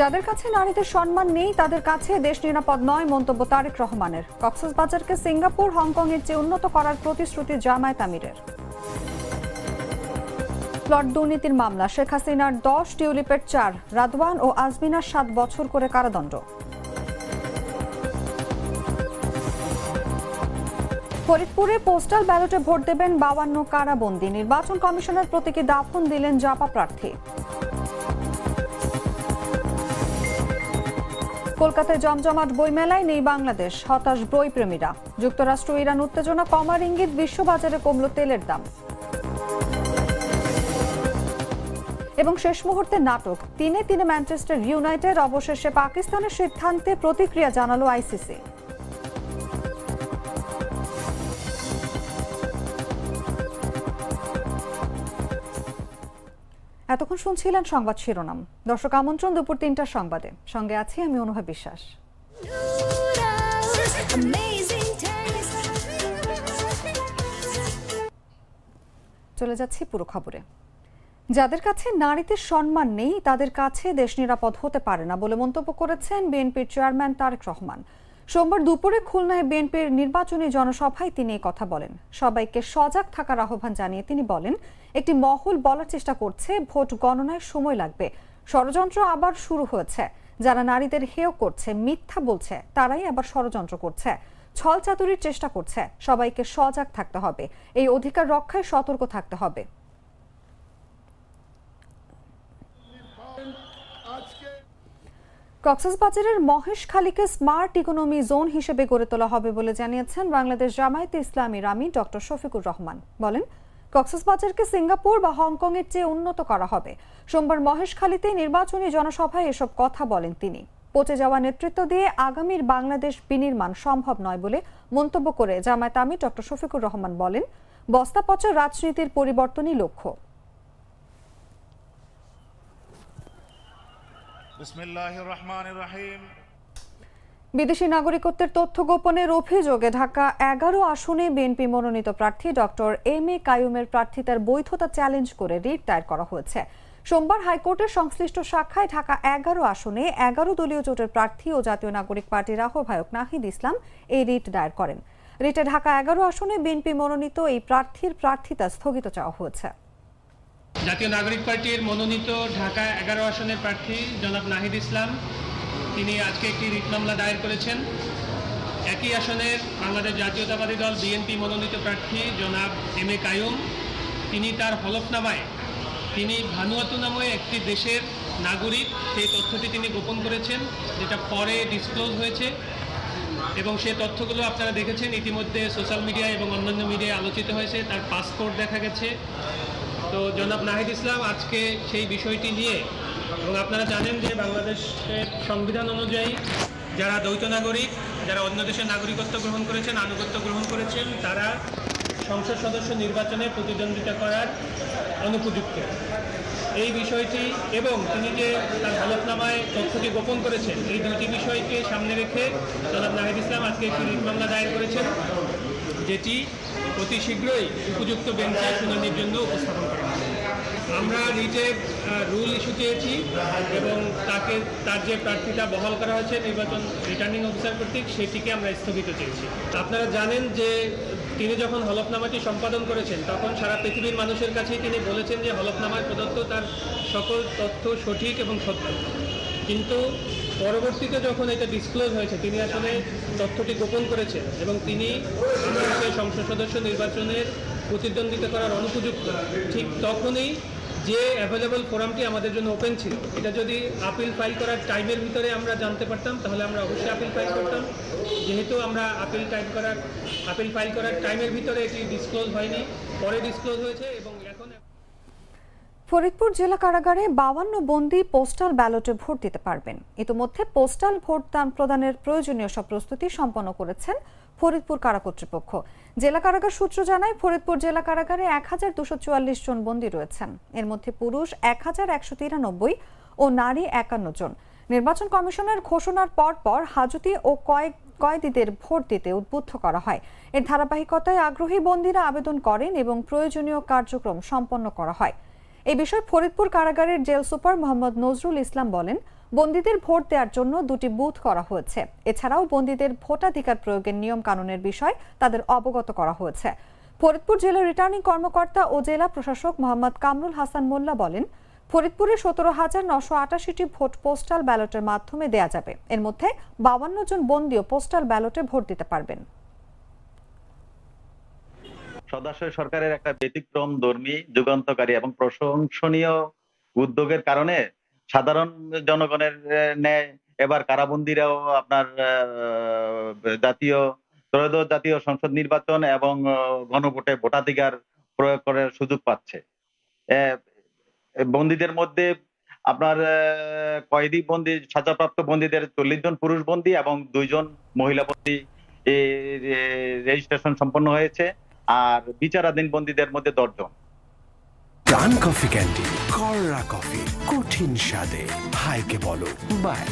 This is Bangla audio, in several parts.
যাদের কাছে নারীদের সম্মান নেই, তাদের কাছে দেশ নিরাপদ নয় মন্তব্য তারেক রহমানের। কক্সবাজারকে সিঙ্গাপুর হংকং এর চেয়ে উন্নত করার প্রতিশ্রুতি জামায়াত আমিরের। প্লট দুর্নীতির মামলা, শেখ হাসিনার দশ টিউলিপের চার, রাদওয়ান ও আজমিনার সাত বছর করে কারাদণ্ড। ফরিদপুরে পোস্টাল ব্যালটে ভোট দেবেন বাবান্ন কারাবন্দী। নির্বাচন কমিশনের প্রতীকে দাফন দিলেন জাপা প্রার্থী। কলকাতায় জমজমাট বইমেলায় নেই বাংলাদেশ, হতাশ বই প্রেমীরা যুক্তরাষ্ট্র ইরান উত্তেজনা কমার ইঙ্গিত, বিশ্ববাজারে কমল তেলের দাম। এবং শেষ মুহূর্তে নাটক। তিনে তিনে ম্যানচেস্টার ইউনাইটেড, অবশেষে পাকিস্তানের সিদ্ধান্তে প্রতিক্রিয়া জানালো আইসিসি। এতক্ষণ শুনছিলেন সংবাদ শিরোনাম। দর্শক আমন্ত্রণ দুপুর তিনটার সংবাদে। সঙ্গে আছি আমি অনুভব বিশ্বাস। চলে যাচ্ছি পুরো খবরে। যাদের কাছে নারীদের সম্মান নেই, তাদের কাছে দেশ নিরাপদ হতে পারে না বলে মন্তব্য করেছেন বিএনপির চেয়ারম্যান তারেক রহমান। সোমবার দুপুরে খুলনায় বিএনপির নির্বাচনী জনসভায় তিনি কথা বলেন। সবাইকে সজাগ থাকার আহ্বান জানিয়ে তিনি বলেন, একটি মহল বলার চেষ্টা করছে, ভোট গণনায় সময় লাগবে। ষড়যন্ত্র আবার শুরু হয়েছে। যারা নারীদের হেয় করছে, মিথ্যা বলছে, তারাই আবার ষড়যন্ত্র করছে। ছল চাতুরির চেষ্টা করছে, সবাইকে সজাগ থাকতে হবে। এই অধিকার রক্ষায় সতর্ক থাকতে হবে। কক্সবাজারের মহেশখালীকে স্মার্ট ইকোনমি জোন হিসেবে গড়ে তোলা হবে বলে জানিয়েছেন বাংলাদেশ জামায়াতে ইসলামীর আমির ডক্টর শফিকুর রহমান। বলেন, কক্সবাজারকে সিঙ্গাপুর বা হংকং এর চেয়ে উন্নত করা হবে। সোমবার মহেশখালীতে নির্বাচনী জনসভায় এসব কথা বলেন তিনি। পচে যাওয়া নেতৃত্ব দিয়ে আগামীর বাংলাদেশ বিনির্মাণ সম্ভব নয় বলে মন্তব্য করে জামায়াত আমি ডক্টর শফিকুর রহমান বলেন বস্তা পচা রাজনীতির পরিবর্তনই লক্ষ্য। বিদেশি নাগরিকত্বের তথ্য গোপনের অভিযোগে ঢাকা এগারো আসনে বিএনপি মনোনীত প্রার্থী ডক্টর এম এ কায়ুমের প্রার্থিতার বৈধতা চ্যালেঞ্জ করে রিট দায়ের করা হয়েছে। সোমবার হাইকোর্টের সংশ্লিষ্ট শাখায় ঢাকা এগারো আসনে এগারো দলীয় জোটের প্রার্থী ও জাতীয় নাগরিক পার্টির আহ্বায়ক নাহিদ ইসলাম এই রিট দায়ের করেন। রিটে ঢাকা এগারো আসনে বিএনপি মনোনীত এই প্রার্থীর প্রার্থিতা স্থগিত চাওয়া হয়েছে। জাতীয় নাগরিক পার্টির মনোনীত ঢাকা এগারো আসনের প্রার্থী জনাব নাহিদ ইসলাম। তিনি আজকে একটি রিট মামলা দায়ের করেছেন। একই আসনের বাংলাদেশ জাতীয়তাবাদী দল বিএনপি মনোনীত প্রার্থী জনাব এম এ কায়ুম। তিনি তার হলফনামায়, তিনি ভানুয়াতু নামে একটি দেশের নাগরিক, সেই তথ্যটি তিনি গোপন করেছেন, যেটা পরে ডিসক্লোজ হয়েছে। এবং সেই তথ্যগুলো আপনারা দেখেছেন, ইতিমধ্যে সোশ্যাল মিডিয়া এবং অন্যান্য মিডিয়ায় আলোচিত হয়েছে, তার পাসপোর্ট দেখা গেছে। তো জনাব নাহিদ ইসলাম, আজকে সেই বিষয়টি নিয়ে এবং আপনারা জানেন যে বাংলাদেশের সংবিধান অনুযায়ী যারা দ্বৈত নাগরিক, যারা অন্য দেশের নাগরিকত্ব গ্রহণ করেছেন, আনুগত্য গ্রহণ করেছেন, তারা সংসদ সদস্য নির্বাচনে প্রতিদ্বন্দ্বিতা করার অনুপযুক্ত। এই বিষয়টি এবং তিনি যে তার হলফনামায় তথ্যটি গোপন করেছেন, এই দুটি বিষয়কে সামনে রেখে জনাব নাহিদ ইসলাম আজকে একটি রিট মামলা দায়ের করেছেন, যেটি অতি শীঘ্রই উপযুক্ত বেঞ্চে শুনানির জন্য উপস্থাপন করা আমরা রিটে রুল ইস্যু চেয়েছি এবং তাকে, তার যে প্রার্থীটা বহাল করা হয়েছে নির্বাচন রিটার্নিং অফিসার কর্তৃক, সেটিকে আমরা স্থগিত চেয়েছি আপনারা জানেন যে তিনি যখন হলফনামাটি সম্পাদন করেছেন, তখন সারা পৃথিবীর মানুষের কাছেই তিনি বলেছেন যে হলফনামায় প্রদত্ত তার সকল তথ্য সঠিক এবং সত্য। কিন্তু পরবর্তীতে যখন এটা ডিসক্লোজ হয়েছে, তিনি আসলে তথ্যটি গোপন করেছেন এবং তিনি সংসদ সদস্য নির্বাচনের প্রতিদ্বন্দ্বিতা করার অনুপযুক্ত। ঠিক তখনই যে অ্যাভেলেবল ফোরামটি আমাদের জন্য ওপেন ছিল, এটা যদি আপিল ফাইল করার টাইমের ভিতরে আমরা জানতে পারতাম, তাহলে আমরা অবশ্যই আপিল ফাইল করতাম। যেহেতু আমরা আপিল টাইম করার আপিল ফাইল করার টাইমের ভিতরে এটি ডিসক্লোজ হয়নি, পরে ডিসক্লোজ হয়েছে এবং এখন ফরিদপুর জেলা কারাগারে বাউান্ন বন্দি পোস্টাল ব্যালটে ভোট দিতে পারবেন। ইতোমধ্যে পোস্টাল ভোট দান প্রদানের প্রয়োজনীয় সব প্রস্তুতি সম্পন্ন করেছেন ফরিদপুর কারা কর্তৃপক্ষ। জেলা কারাগার সূত্র জানায়, ফরিদপুর জেলা কারাগারে এক হাজার দুশো চুয়াল্লিশ জন বন্দী রয়েছেন। এর মধ্যে পুরুষ এক হাজার একশো তিরানব্বই ও নারী একান্ন জন। নির্বাচন কমিশনের ঘোষণার পর পর হাজতি ও কয়েক কয়েদিদের ভোট দিতে উদ্বুদ্ধ করা হয়। এর ধারাবাহিকতায় আগ্রহী বন্দীরা আবেদন করেন এবং প্রয়োজনীয় কার্যক্রম সম্পন্ন করা হয়। এ বিষয়ে ফরিদপুর কারাগারের জেল সুপার মোহাম্মদ নজরুল ইসলাম বলেন বন্দীদের ভোট দেওয়ার জন্য দুটি বুথ করা হয়েছে। এছাড়াও বন্দীদের ভোটাধিকার প্রয়োগের নিয়ম কানুনের বিষয় তাদের অবগত করা হয়েছে। ফরিদপুর জেলার রিটার্নিং কর্মকর্তা ও জেলা প্রশাসক মোহাম্মদ কামরুল হাসান মোল্লা বলেন, ফরিদপুরে সতেরো হাজার নশো আটাশিটি ভোট পোস্টাল ব্যালটের মাধ্যমে দেয়া যাবে। এর মধ্যে বাউান্ন জন বন্দীও পোস্টাল ব্যালটে ভোট দিতে পারবেন। সদাশয় সরকারের একটা ব্যতিক্রম, ধর্মী, যুগান্তকারী এবং প্রশংসনীয় উদ্যোগের কারণে সাধারণ জনগণের ন্যায়, এবার কারাবন্দিরাও আপনার জাতীয়, ত্রয়োদশ জাতীয় সংসদ নির্বাচন এবং গণভোটে ভোটাধিকার প্রয়োগ করার সুযোগ পাচ্ছে। বন্দীদের মধ্যে আপনার কয়েদি বন্দী, সাজাপ্রাপ্ত বন্দীদের চল্লিশ জন পুরুষ বন্দী এবং দুইজন মহিলা বন্দী রেজিস্ট্রেশন সম্পন্ন হয়েছে। আর বিচারাধীন বন্দীদের মধ্যে দশজন ডান কফি ক্যান্ডি কররা কফি, কঠিন স্বাদে। হাইকে বলো, বাই।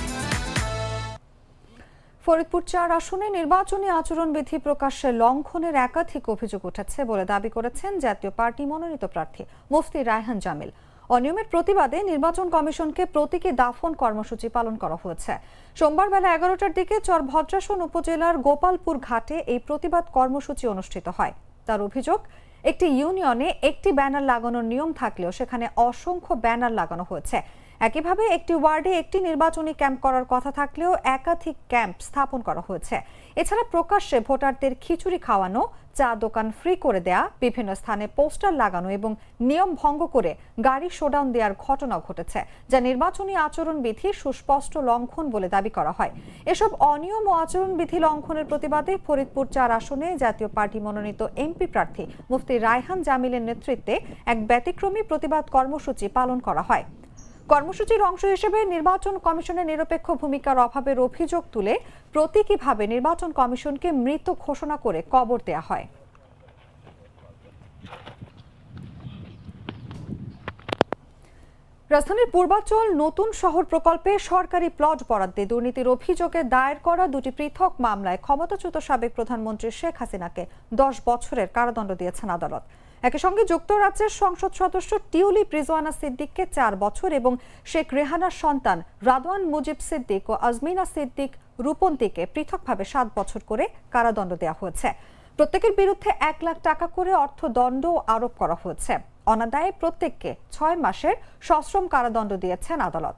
ফরিদপুর চার আসনে নির্বাচনী আচরণবিধি প্রকাশ্যে লঙ্ঘনের একাধিক অভিযোগ উঠেছে বলে দাবি করেছেন জাতীয় পার্টি মনোনীত প্রার্থী মুফতি রায়হান জামিল। অনিয়মের প্রতিবাদে নির্বাচন কমিশনকে প্রতীকী দাফন কর্মসূচি পালন করা হয়েছে। সোমবার বেলা এগারোটার দিকে চর ভদ্রাসন উপজেলার গোপালপুর ঘাটে এই প্রতিবাদ কর্মসূচি অনুষ্ঠিত হয়। তার অভিযোগ একটি ইউনিয়নে একটি ব্যানার লাগানোর নিয়ম থাকলেও সেখানে অসংখ্য ব্যানার লাগানো হয়েছে। একইভাবে একটি ওয়ার্ডে একটি নির্বাচনী ক্যাম্প করার কথা থাকলেও একাধিক ক্যাম্প স্থাপন করা হয়েছে। এছাড়া প্রকাশ্যে ভোটারদের খিচুড়ি খাওয়ানো চা দোকান ফ্রি করে দেয়া, বিভিন্ন স্থানে পোস্টার লাগানো এবং নিয়ম ভঙ্গ করে গাড়ি শোডাউন দেওয়ার ঘটনা ঘটেছে, যা নির্বাচনী আচরণবিধির সুস্পষ্ট লঙ্ঘন বলে দাবি করা হয়। এসব অনিয়ম ও আচরণবিধি লঙ্ঘনের প্রতিবাদে ফরিদপুর চার আসনে জাতীয় পার্টি মনোনীত এমপি প্রার্থী মুফতি রায়হান জামিলের নেতৃত্বে এক ব্যতিক্রমী প্রতিবাদ কর্মসূচি পালন করা হয়। কর্মসূচির অংশ হিসেবে নির্বাচন কমিশনের নিরপেক্ষ ভূমিকার অভাবের অভিযোগ তুলে প্রতীকীভাবে নির্বাচন কমিশনকে মৃত ঘোষণা করে কবর দেয়া হয়। রাজধানীর পূর্বাঞ্চল নতুন শহর প্রকল্পে সরকারি প্লট বরাদ্দে দুর্নীতির অভিযোগে দায়ের করা দুটি পৃথক মামলায় ক্ষমতাচ্যুত সাবেক প্রধানমন্ত্রী শেখ হাসিনাকে দশ বছরের কারাদণ্ড দিয়েছেন আদালত। একই সঙ্গে যুক্তরাজ্যের সংসদ সদস্য টিউলি প্রিজওয়ানা সিদ্দিককে চার বছর এবং শেখ রেহানার সন্তান রাদওয়ান মুজিব সিদ্দিক ও আজমিনা সিদ্দিক রূপন্তীকে পৃথকভাবে সাত বছর করে কারাদণ্ড দেওয়া হয়েছে। প্রত্যেকের বিরুদ্ধে এক লাখ টাকা করে অর্থ অর্থদণ্ড আরোপ করা হয়েছে। অনাদায়ে প্রত্যেককে ছয় মাসের সশ্রম কারাদণ্ড দিয়েছেন আদালত।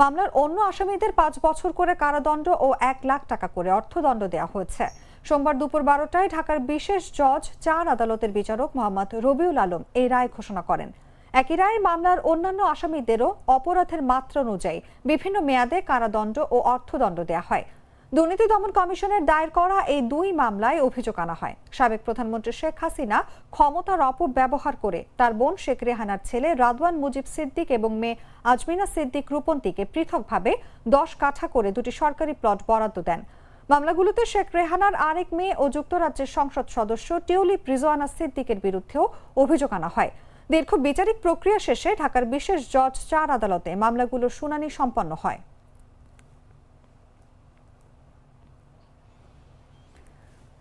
মামলার অন্য আসামিদের পাঁচ বছর করে কারাদণ্ড ও এক লাখ টাকা করে অর্থদণ্ড দেওয়া হয়েছে। সোমবার দুপুর বারোটায় ঢাকার বিশেষ জজ, চার আদালতের বিচারক মোহাম্মদ রবিউল আলম এই রায় ঘোষণা করেন। একই রায়ে মামলার অন্যান্য আসামিদেরও অপরাধের মাত্রা অনুযায়ী বিভিন্ন মেয়াদে কারাদণ্ড ও অর্থদণ্ড দেওয়া হয়। দুর্নীতি দমন কমিশনের দায়ের করা এই দুই মামলায় অভিযোগ আনা হয়। সাবেক প্রধানমন্ত্রী শেখ হাসিনা ক্ষমতার অপব্যবহার করে তার বোন শেখ রেহানার ছেলে রাদওয়ান মুজিব সিদ্দিক এবং মেয়ে আজমিনা সিদ্দিক রূপন্তীকে পৃথকভাবে দশ কাঠা করে দুটি সরকারি প্লট বরাদ্দ দেন। মামলাগুলোতে শেখ রেহানার আরেক মেয়ে ও যুক্তরাজ্যের সংসদ সদস্য টিউলি প্রিজোয়ানা সিদ্দিকের বিরুদ্ধেও অভিযোগ আনা হয়। দীর্ঘ বিচারিক প্রক্রিয়া শেষে ঢাকার বিশেষ জজ চার আদালতে মামলাগুলোর শুনানি সম্পন্ন হয়।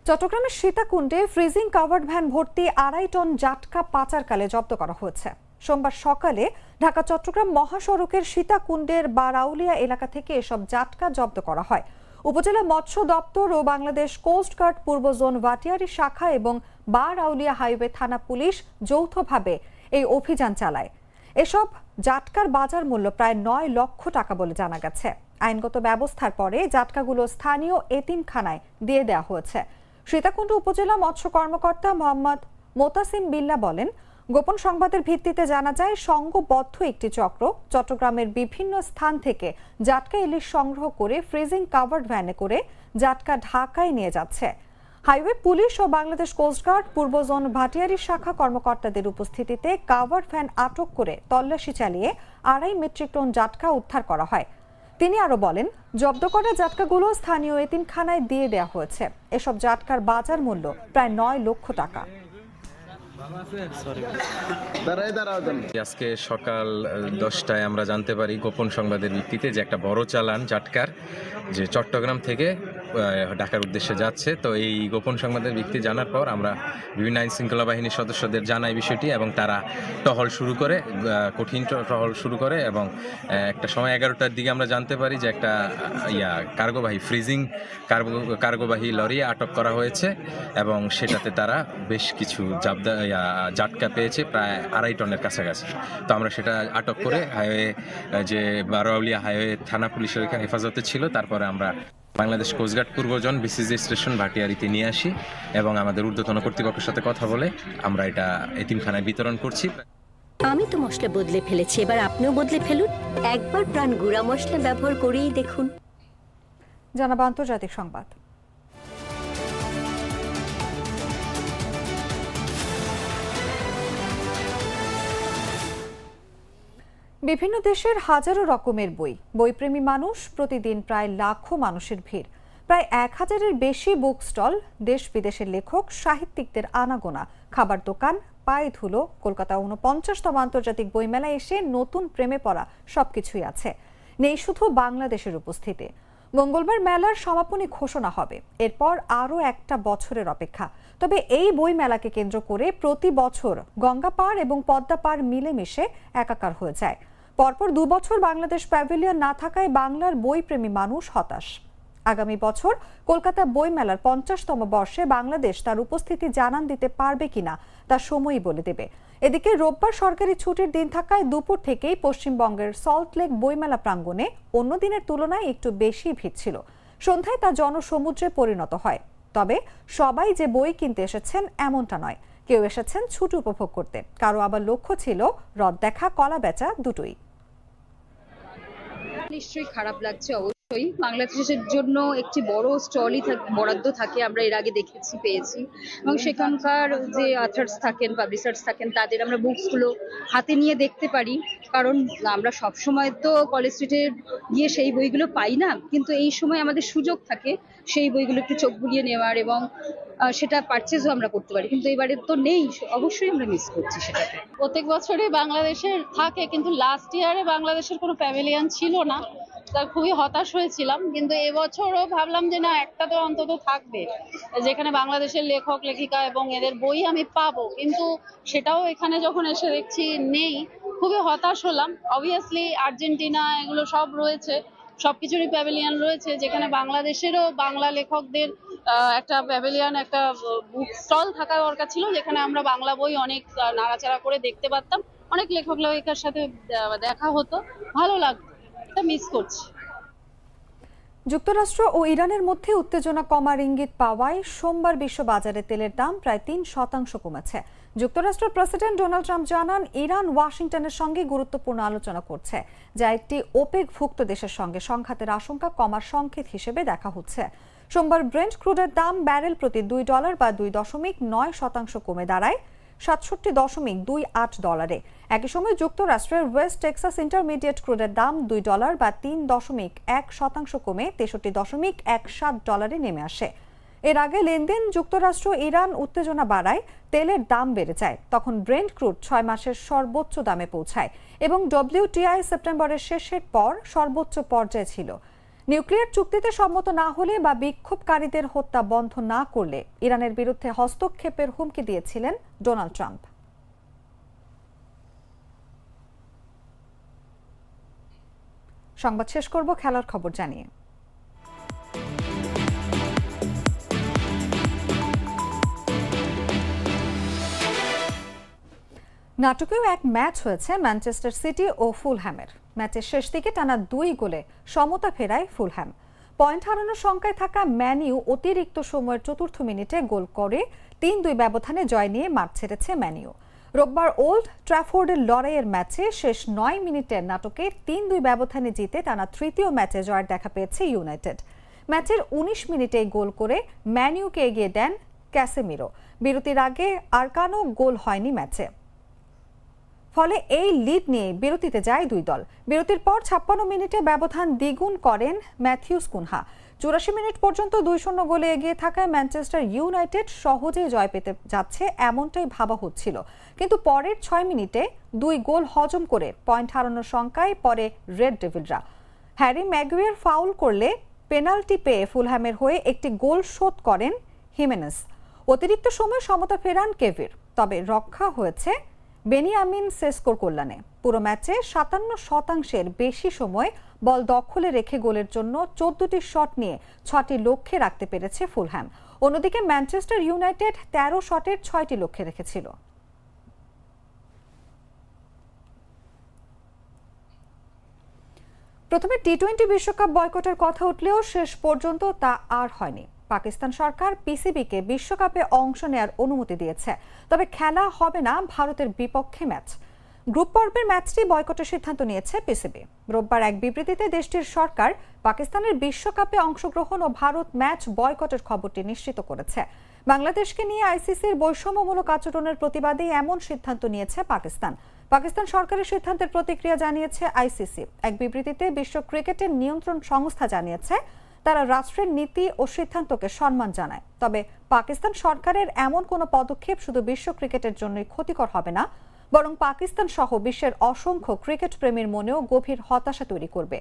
চট্টগ্রামের সীতাকুণ্ডে ফ্রিজিং কাভার্ড ভ্যান ভর্তি আড়াই টন জাটকা পাচারকালে জব্দ করা হয়েছে। সোমবার সকালে ঢাকা চট্টগ্রাম মহাসড়কের সীতাকুণ্ডের বারাউলিয়া এলাকা থেকে এসব জাটকা জব্দ করা হয়। উপজেলা মৎস্য দপ্তর ও বাংলাদেশ কোস্ট গার্ড পূর্ব জোন ভাটিয়ারি শাখা এবং বার আউলিয়া হাইওয়ে থানা পুলিশ যৌথভাবে এই অভিযান চালায়। এসব জাটকার বাজার মূল্য প্রায় নয় লক্ষ টাকা বলে জানা গেছে। আইনগত ব্যবস্থার পরে জাটকাগুলো স্থানীয় এতিমখানায় দিয়ে দেওয়া হয়েছে। সীতাকুণ্ড উপজেলা মৎস্য কর্মকর্তা মোহাম্মদ মোতাসিম বিল্লা বলেন গোপন সংবাদের ভিত্তিতে জানা যায়, সংঘবদ্ধ একটি চক্র চট্টগ্রামের বিভিন্ন স্থান থেকে জাটকা ইলিশ সংগ্রহ করে ফ্রিজিং কাভার্ড ভ্যানে করে জাটকা ঢাকায় নিয়ে যাচ্ছে। হাইওয়ে পুলিশ ও বাংলাদেশ কোস্টগার্ড পূর্ব জোন ভাটিয়ারি শাখা কর্মকর্তাদের উপস্থিতিতে কাভার্ড ভ্যান আটক করে তল্লাশি চালিয়ে আড়াই মেট্রিক টন জাটকা উদ্ধার করা হয়। তিনি আরও বলেন, জব্দ করা জাটকাগুলো স্থানীয় এতিমখানায় দিয়ে দেওয়া হয়েছে। এসব জাটকার বাজার মূল্য প্রায় নয় লক্ষ টাকা। আজকে সকাল দশটায় আমরা জানতে পারি গোপন সংবাদের ভিত্তিতে যে একটা বড় চালান জাটকার যে চট্টগ্রাম থেকে ঢাকার উদ্দেশ্যে যাচ্ছে। তো এই গোপন সংবাদের ভিত্তি জানার পর আমরা বিভিন্ন আইন শৃঙ্খলা বাহিনীর সদস্যদের জানাই বিষয়টি এবং তারা টহল শুরু করে কঠিন টহল শুরু করে এবং একটা সময় এগারোটার দিকে আমরা জানতে পারি যে একটা ইয়া, কার্গোবাহী ফ্রিজিং কার্গো, কার্গোবাহী লরি আটক করা হয়েছে এবং সেটাতে তারা বেশ কিছু জাবদা জাটকা পেয়েছে প্রায় আড়াই টনের কাছাকাছি। তো আমরা সেটা আটক করে হাইওয়ে যে বারোয়াউলিয়া হাইওয়ে থানা পুলিশের এখানে হেফাজতে ছিল তারপরে আমরা বাংলাদেশ কোস্টগার্ড পূর্বজন বিসিজি স্টেশন ভাটিয়ারিতে নিয়ে আসি এবং আমাদের ঊর্ধ্বতন কর্তৃপক্ষের সাথে কথা বলে আমরা এটা এতিমখানায় বিতরণ করছি। আমি তো মশলা বদলে ফেলেছি এবার আপনিও বদলে ফেলুন। একবার প্রাণ গুঁড়া মশলা ব্যবহার করেই দেখুন। জানাব আন্তর্জাতিক সংবাদ। বিভিন্ন দেশের হাজারো রকমের বই। বইপ্রেমী মানুষ প্রতিদিন প্রায় লাখো মানুষের ভিড়। প্রায় এক হাজারের বেশি বুক স্টল দেশ বিদেশের লেখক, সাহিত্যিকদের আনাগোনা। খাবার দোকান, পায়ে ধুলো, কলকাতা উনপঞ্চাশতম আন্তর্জাতিক বইমেলায় এসে নতুন প্রেমে পড়া সবকিছুই আছে। নেই শুধু বাংলাদেশের উপস্থিতি। মঙ্গলবার মেলার সমাপনী ঘোষণা হবে। এরপর আরও একটা বছরের অপেক্ষা। তবে এই বই মেলাকে কেন্দ্র করে প্রতি বছর গঙ্গা পার এবং পদ্মা পার মিলেমিশে একাকার হয়ে যায়। পরপর দু বছর বাংলাদেশ প্যাভিলিয়ন না থাকায় বাংলার বইপ্রেমী মানুষ হতাশ। আগামী বছর কলকাতা বই মেলার পঞ্চাশতম বর্ষে বাংলাদেশ তার উপস্থিতি জানান দিতে পারবে কিনা তা সময়ই বলে দেবে। এদিকে রোববার সরকারি ছুটির দিন থাকায় দুপুর থেকেই পশ্চিমবঙ্গের সল্টলেক বইমেলা প্রাঙ্গণে অন্য দিনের তুলনায় একটু বেশি ভিড় ছিল। সন্ধ্যায় তা জনসমুদ্রে পরিণত হয়। তবে সবাই যে বই কিনতে এসেছেন এমনটা নয়। কেউ এসেছেন ছুটি উপভোগ করতে। কারও আবার লক্ষ্য ছিল রদ দেখা, কলা বেচা দুটোই। নিশ্চয়ই খারাপ লাগছে বাংলাদেশের জন্য একটি বড় স্টলই বরাদ্দ থাকে, আমরা এর আগে দেখেছি, পেয়েছি। এবং সেখানকার যে আথার্স থাকেন পাবলিশার্স থাকেন, তাদের আমরা বুকসগুলো হাতে নিয়ে দেখতে পারি। কারণ আমরা সব সময় তো কলেজ স্ট্রিটে গিয়ে সেই বইগুলো পাই না, কিন্তু এই সময় আমাদের সুযোগ থাকে সেই বইগুলো একটু চোখ বুলিয়ে নেওয়ার এবং সেটা পারচেজও আমরা করতে পারি। কিন্তু এবারে তো নেই, অবশ্যই আমরা মিস করছি সেটাকে। প্রত্যেক বছরই বাংলাদেশের থাকে, কিন্তু লাস্ট ইয়ারে বাংলাদেশের কোনো প্যাভিলিয়ন ছিল না। তা খুবই হতাশ হয়েছিলাম, কিন্তু এবছরও ভাবলাম যে না, একটা তো অন্তত থাকবে। যেখানে বাংলাদেশের লেখক, লেখিকা এবং এদের বই আমি পাবো, কিন্তু সেটাও এখানে যখন এসে দেখছি নেই, খুবই হতাশ হলাম। অবভিয়াসলি আর্জেন্টিনা এগুলো সব রয়েছে, সবকিছুরই প্যাভিলিয়ন রয়েছে, যেখানে বাংলাদেশেরও বাংলা লেখকদের একটা প্যাভিলিয়ন একটা বুক স্টল থাকা দরকার ছিল, যেখানে আমরা বাংলা বই অনেক নাড়াচাড়া করে দেখতে পারতাম। অনেক লেখক, লেখিকার সাথে দেখা হতো। ভালো লাগতো। এটা মিস করছি। যুক্তরাষ্ট্র ও ইরানের মধ্যে উত্তেজনা কমার ইঙ্গিত পাওয়ায় সোমবার বিশ্ব বাজারে তেলের দাম প্রায় তিন শতাংশ কমেছে। যুক্তরাষ্ট্রের প্রেসিডেন্ট ডোনাল্ড ট্রাম্প জানান, ইরান ওয়াশিংটনের সঙ্গে গুরুত্বপূর্ণ আলোচনা করছে, যা একটি ওপেক ভুক্ত দেশের সঙ্গে সংঘাতের আশঙ্কা কমার সংকেত হিসেবে দেখা হচ্ছে। সোমবার ব্রেন্ট ক্রুডের দাম ব্যারেল প্রতি দুই ডলার বা দুই দশমিক নয় শতাংশ কমে দাঁড়ায়। সাতষট্টি দশমিক দুই আট ডলারে। একই সময় যুক্তরাষ্ট্রের ওয়েস্ট টেক্সাস ইন্টারমিডিয়েট ক্রুডের দাম দুই ডলার বা তিন দশমিক এক শতাংশ কমে তেষট্টি দশমিক এক সাত ডলারে নেমে আসে। এর আগে লেনদেন যুক্তরাষ্ট্র, ইরান উত্তেজনা বাড়ায়, তেলের দাম বেড়ে যায়। তখন ব্রেন্ট ক্রুড ছয় মাসের সর্বোচ্চ দামে পৌঁছায় এবং ডব্লিউটিআই সেপ্টেম্বরের শেষের পর সর্বোচ্চ পর্যায়ে ছিল। নিউক্লিয়ার চুক্তিতে সম্মত না হলে বা বিক্ষোভকারীদের হত্যা বন্ধ না করলে ইরানের বিরুদ্ধে হস্তক্ষেপের হুমকি দিয়েছিলেন ডোনাল্ড ট্রাম্প। সংবাদ শেষ করব, খেলার খবর জানিয়ে। নাটকেও এক ম্যাচ হয়েছে ম্যানচেস্টার সিটি ও ফুলহ্যামের। ম্যাচের শেষ দিকে টানা দুই গোলে সমতা ফেরায় ফুলহ্যাম পয়েন্ট হারানোর শঙ্কায় থাকা ম্যানিউ অতিরিক্ত সময়ের চতুর্থ মিনিটে গোল করে তিন দুই ব্যবধানে জয় নিয়ে মাঠ ছেড়েছে ম্যানিউ রোববার ওল্ড ট্র্যাফোর্ডের লড়াইয়ের ম্যাচে শেষ নয় মিনিটের নাটকে তিন দুই ব্যবধানে জিতে টানা তৃতীয় ম্যাচে জয়ের দেখা পেয়েছে ইউনাইটেড। ম্যাচের উনিশ মিনিটে গোল করে ম্যানিউকে এগিয়ে দেন ক্যাসেমিরো। বিরতির আগে আর কানো গোল হয়নি ম্যাচে। ফলে এই লিড নিয়ে বিরতিতে যায় দুই দল। বিরতির পর ছাপ্পান্ন মিনিটে ব্যবধান দ্বিগুণ করেন ম্যাথিউস কুনহা। চুরাশি মিনিট পর্যন্ত দুই শূন্য গোলে এগিয়ে থাকায় ম্যানচেস্টার ইউনাইটেড সহজেই জয় পেতে যাচ্ছে এমনটাই ভাবা হচ্ছিল। কিন্তু পরের ছয় মিনিটে দুই গোল হজম করে পয়েন্ট হারানোর শঙ্কায় পরে রেড ডেভিলরা। হ্যারি ম্যাগুয়ার ফাউল করলে পেনাল্টি পেয়ে ফুলহ্যামের হয়ে একটি গোল শোধ করেন হিমেনেস। অতিরিক্ত সময় সমতা ফেরান কেভির, তবে রক্ষা হয়েছে বেনিয়ামিন সেস্কোর কল্যাণে। পুরো ম্যাচে সাতান্ন শতাংশের বেশি সময় বল দখলে রেখে গোলের জন্য চোদ্দটি শট নিয়ে ছটি লক্ষ্যে রাখতে পেরেছে ফুলহ্যাম। অন্যদিকে ম্যানচেস্টার ইউনাইটেড তেরো শটের ছয়টি লক্ষ্যে রেখেছিল। প্রথমে টি টোয়েন্টি বিশ্বকাপ বয়কটের কথা উঠলেও শেষ পর্যন্ত তা আর হয়নি। পাকিস্তান সরকার পিসিবিকে বিশ্বকাপে অংশ নেয়ার অনুমতি দিয়েছে। তবে খেলা হবে না ভারতের বিপক্ষে ম্যাচ। গ্রুপ পর্বের ম্যাচটি বয়কটের সিদ্ধান্ত নিয়েছে পিসিবি। রোববার এক বিবৃতিতে দেশটির সরকার পাকিস্তানের বিশ্বকাপে অংশগ্রহণ ও ভারত ম্যাচ বয়কটের খবরটি নিশ্চিত করেছে। বাংলাদেশকে নিয়ে আইসিসির বৈষম্যমূলক আচরণের প্রতিবাদে এমন সিদ্ধান্ত নিয়েছে পাকিস্তান। পাকিস্তান সরকারের সিদ্ধান্তের প্রতিক্রিয়া জানিয়েছে আইসিসি। এক বিবৃতিতে বিশ্ব ক্রিকেটের নিয়ন্ত্রণ সংস্থা জানিয়েছে তারা রাষ্ট্রের নীতি ও সিদ্ধান্তকে সম্মান জানায়। তবে পাকিস্তান সরকারের এমন কোনো পদক্ষেপ শুধু বিশ্ব ক্রিকেটের জন্যই ক্ষতিকর হবে না, বরং পাকিস্তান সহ বিশ্বের অসংখ্য ক্রিকেট প্রেমীর মনেও গভীর হতাশা তৈরি করবে।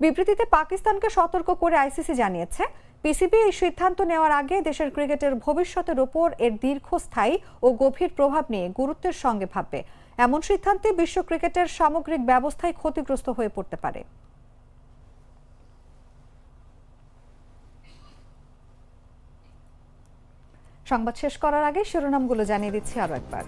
বিবৃতিতে পাকিস্তানকে সতর্ক করে আইসিসি জানিয়েছে, পিসিবি এই সিদ্ধান্ত নেওয়ার আগে দেশের ক্রিকেটের ভবিষ্যতের উপর এর দীর্ঘস্থায়ী ও গভীর প্রভাব নিয়ে গুরুত্বের সঙ্গে ভাববে। এমন সিদ্ধান্তে বিশ্ব ক্রিকেটের সামগ্রিক ব্যবস্থায় ক্ষতিগ্রস্ত হয়ে পড়তে পারে। সংবাদ শেষ করার আগে শিরোনামগুলো জানিয়ে দিচ্ছি আরও একবার।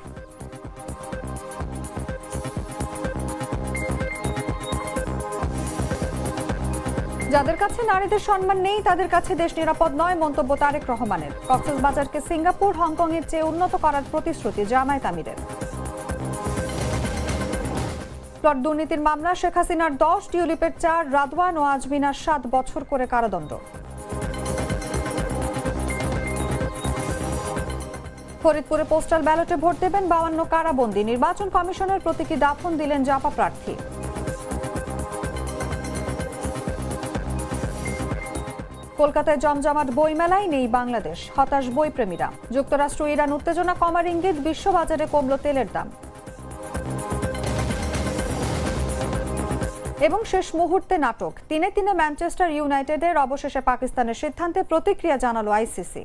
যাদের কাছে নারীদের সম্মান নেই, তাদের কাছে দেশ নিরাপদ নয়, মন্তব্য তারেক রহমানের। কক্সবাজারকে সিঙ্গাপুর হংকং এর চেয়ে উন্নত করার প্রতিশ্রুতি জামায়াত আমিরের। প্লট দুর্নীতির মামলা, শেখ হাসিনার দশ, টিউলিপের চার, রাদওয়ান ও আজমিনার সাত বছর করে কারাদণ্ড। ফরিদপুরে পোস্টাল ব্যালটে ভোট দেবেন বাউান্ন কারাবন্দী। নির্বাচন কমিশনের প্রতীকী দাফন দিলেন জাপা প্রার্থী। কলকাতায় জমজমাট বইমেলায় নেই বাংলাদেশ, হতাশ বইপ্রেমীরা। যুক্তরাষ্ট্র, ইরান উত্তেজনা কমার ইঙ্গিত, বিশ্ববাজারে কমল তেলের দাম। এবং শেষ মুহূর্তে নাটক। তিনে তিনে ম্যানচেস্টার ইউনাইটেডের অবশেষে পাকিস্তানের সিদ্ধান্তে প্রতিক্রিয়া জানালো আইসিসি।